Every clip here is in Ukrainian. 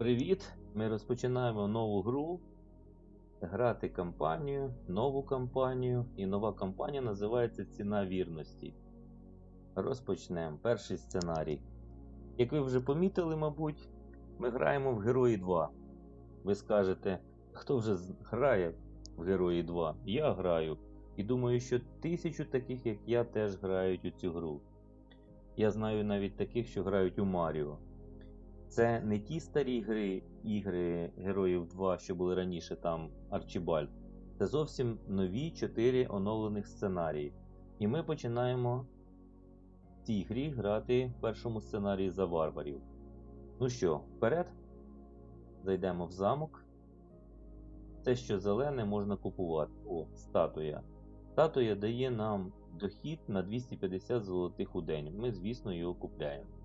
Привіт! Ми розпочинаємо нову гру. Грати кампанію, нову кампанію. І нова кампанія називається Ціна вірності. Розпочнемо. Перший сценарій. Як ви вже помітили, мабуть, ми граємо в Герої 2. Ви скажете, хто вже грає в Герої 2? Я граю. І думаю, що тисячу таких, як я, теж грають у цю гру. Я знаю навіть таких, що грають у Маріо. Це не ті старі гри, ігри Героїв 2, що були раніше, там Арчібальд. Це зовсім нові 4 оновлених сценарії. І ми починаємо в цій грі грати в першому сценарії за варварів. Ну що, вперед? Зайдемо в замок. Це, що зелене, можна купувати. О, статуя. Статуя дає нам дохід на 250 золотих у день. Ми, звісно, його купляємо.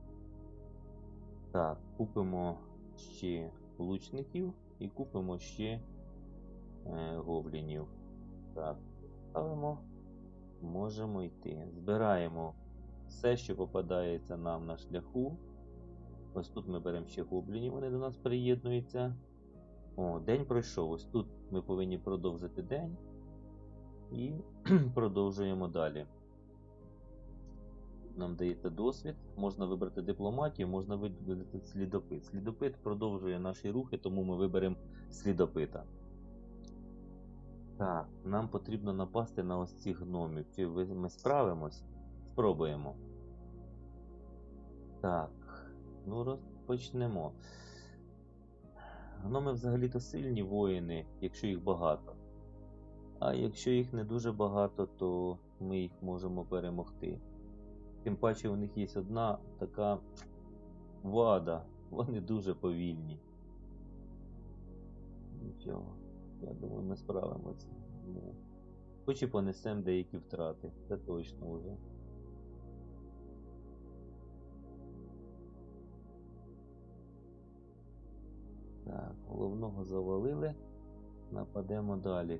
Так, купимо ще лучників і купимо ще е, гоблінів. Так, ставимо. Можемо йти. Збираємо все, що попадається нам на шляху. Ось тут ми беремо ще гоблінів, вони до нас приєднуються. О, день пройшов. Ось тут ми повинні продовжити день. І продовжуємо далі. Нам дається досвід, можна вибрати дипломатію, можна вибрати слідопит. Слідопит продовжує наші рухи, тому ми виберемо слідопита. Так, нам потрібно напасти на ось цих гномів. Чи ми справимось? Спробуємо. Так, ну розпочнемо. Гноми взагалі-то сильні воїни, якщо їх багато. А якщо їх не дуже багато, то ми їх можемо перемогти. Тим паче у них є одна така вада. Вони дуже повільні. Нічого. Я думаю, ми справимося. Ну, Хоч і понесемо деякі втрати. Це точно вже. Так, головного завалили. Нападемо далі.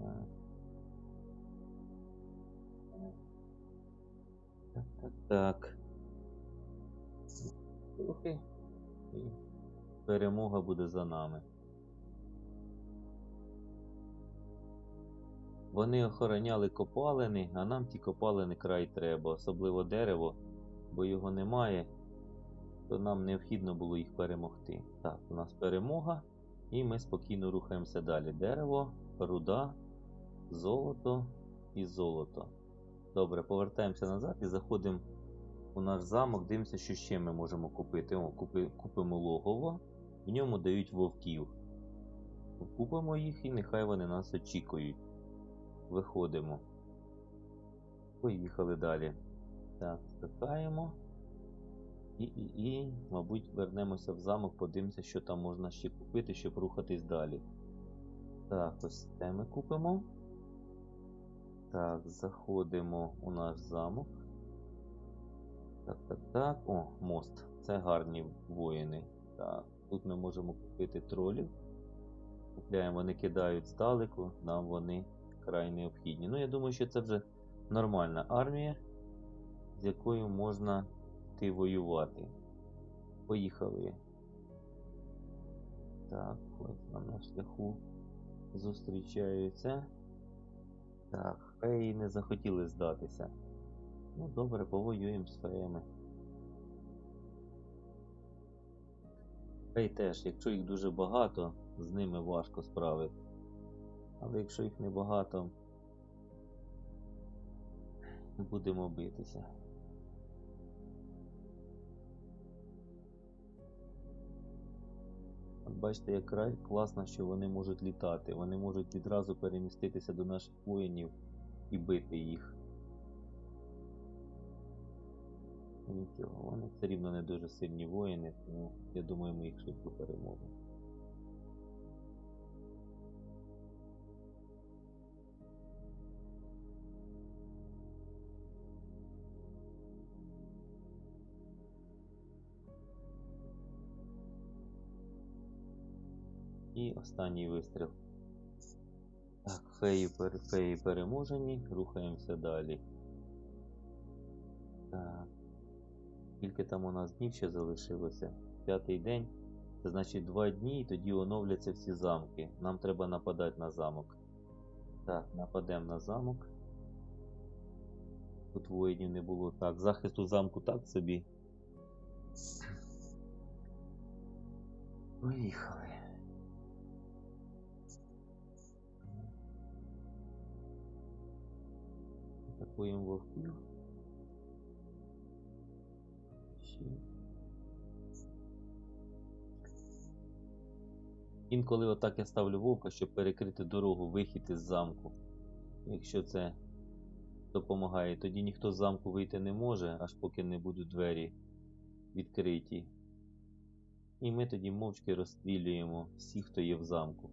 Так. Так, так. Трохи. І перемога буде за нами. Вони охороняли копалини, а нам ті копалини край треба, особливо дерево, бо його немає, то нам необхідно було їх перемогти. Так, у нас перемога, і ми спокійно рухаємося далі. Дерево, руда, золото і золото. Добре, повертаємося назад і заходимо у наш замок, дивимося, що ще ми можемо купити. О, купи, купимо логово, в ньому дають вовків. Купимо їх і нехай вони нас очікують. Виходимо. Поїхали далі. Так, скакаємо. І, і, і, мабуть, вернемося в замок, подивимося, що там можна ще купити, щоб рухатись далі. Так, ось це ми купимо. Так, заходимо у наш замок. Так, так, так. О, мост. Це гарні воїни. Так, тут ми можемо купити тролів. Купляємо, вони кидають здалеку, нам вони край необхідні. Ну, я думаю, що це вже нормальна армія, з якою можна йти воювати. Поїхали. Так, ось нам на шляху зустрічаються. Так, феї не захотіли здатися. Ну, добре, повоюємо з феями. Фей теж, якщо їх дуже багато, з ними важко справити. Але якщо їх небагато, будемо битися. Бачите, як класно, що вони можуть літати. Вони можуть відразу переміститися до наших воїнів і бити їх. Нічого, вони все рівно не дуже сильні воїни, тому я думаю, ми їх швидко переможемо. І останній вистріл. Феї, пер- феї переможені, рухаємося далі. Скільки там у нас днів ще залишилося? П'ятий день. Це значить два дні і тоді оновляться всі замки. Нам треба нападати на замок. Так, нападемо на замок. Тут воїнів не було. Так, захисту замку так собі. Поїхали. Атакуємо вовків. Інколи отак я ставлю вовка, щоб перекрити дорогу, вихід із замку. Якщо це допомагає, тоді ніхто з замку вийти не може, аж поки не будуть двері відкриті. І ми тоді мовчки розстрілюємо всіх, хто є в замку.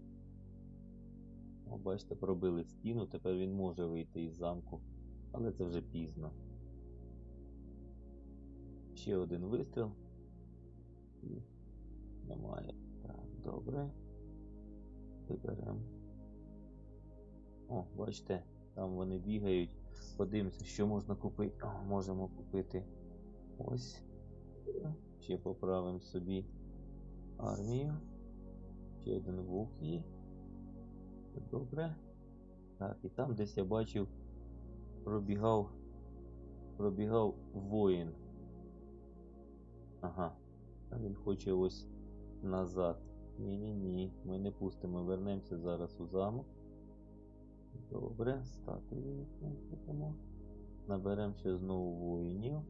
О, бачите, пробили стіну, тепер він може вийти із замку, але це вже пізно. Ще один вистріл. І немає. Так, добре. Виберемо. О, бачите, там вони бігають. Подивимося, що можна купити. О, можемо купити ось. Ще поправимо собі армію. Ще один вовк є. Добре. Так, і там десь я бачив, пробігав, пробігав воїн. Ага. А він хоче ось назад. Ні-ні-ні, ми не пустимо, вернемося зараз у замок. Добре, статую купимо. Наберемо ще знову воїнів.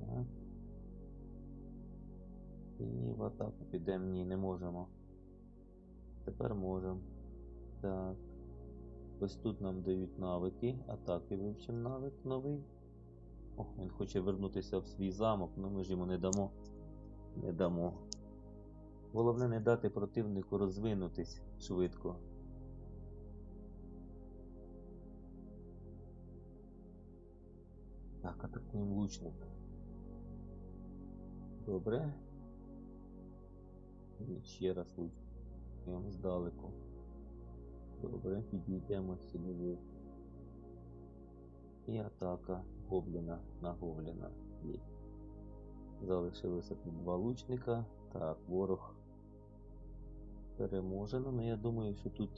Так. І в атаку підемо. Ні, не можемо. Тепер можемо. Так. Ось тут нам дають навики. Атаки вивчимо навик новий. О, він хоче вернутися в свій замок, але ми ж йому не дамо. Не дамо. Головне не дати противнику розвинутись швидко. Так, атакуємо лучник. Добре. І ще раз лучником здалеку. Добре, підійдемо сюди. І атака гобліна на гобліна. Є. Залишилося тут два лучника. Так, ворог переможено, але я думаю, що тут.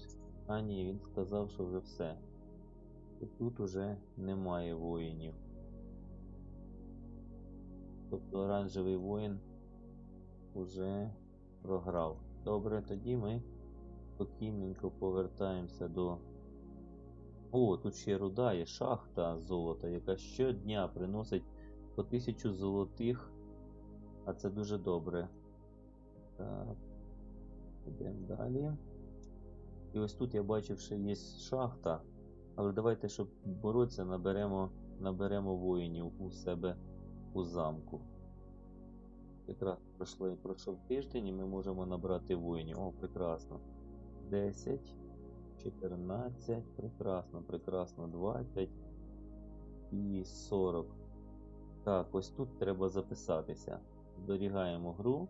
А ні, він сказав, що вже все. І тут уже немає воїнів. Тобто оранжевий воїн уже програв. Добре, тоді ми спокійненько повертаємося до. О, тут ще руда є шахта золота, яка щодня приносить по тисячу золотих, а це дуже добре. Так, йдемо далі. І ось тут я бачив, що є шахта. Але давайте, щоб боротися, наберемо, наберемо воїнів у себе у замку. Якраз пройшло, пройшов тиждень і ми можемо набрати воїнів. О, прекрасно. 10, 14, прекрасно, прекрасно, 20 і 40. Так, ось тут треба записатися. Зберігаємо гру.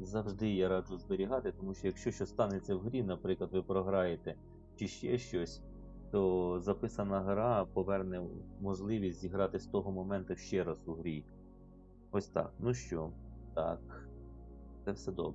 Завжди я раджу зберігати, тому що якщо щось станеться в грі, наприклад, ви програєте чи ще щось, то записана гра поверне можливість зіграти з того моменту ще раз у грі. Ось так. Ну що, так, це все добре.